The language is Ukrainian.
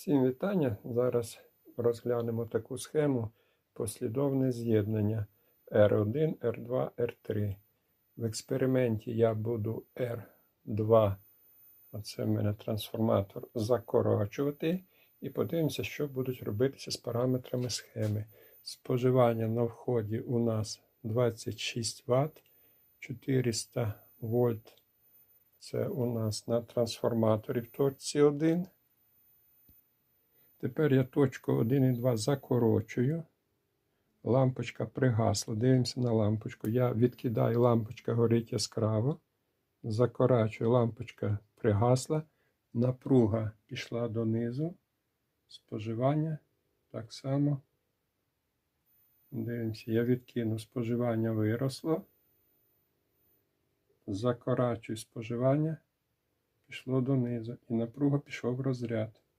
Всім вітання. Зараз розглянемо таку схему послідовне з'єднання R1, R2, R3. В експерименті я буду R2, оце в мене трансформатор, закорочувати і подивимося, що будуть робитися з параметрами схеми. Споживання на вході у нас 26 Вт, 400 вольт. Це у нас на трансформаторі в точці 1. Тепер я точку 1 і 2 закорочую. Лампочка пригасла. Дивимося на лампочку. Я відкидаю, лампочка горить яскраво. Закорачую, лампочка пригасла. Напруга пішла донизу. Споживання так само. Дивимося, я відкину, споживання виросло. Закорачую споживання. Пішло донизу. І напруга пішов розряд.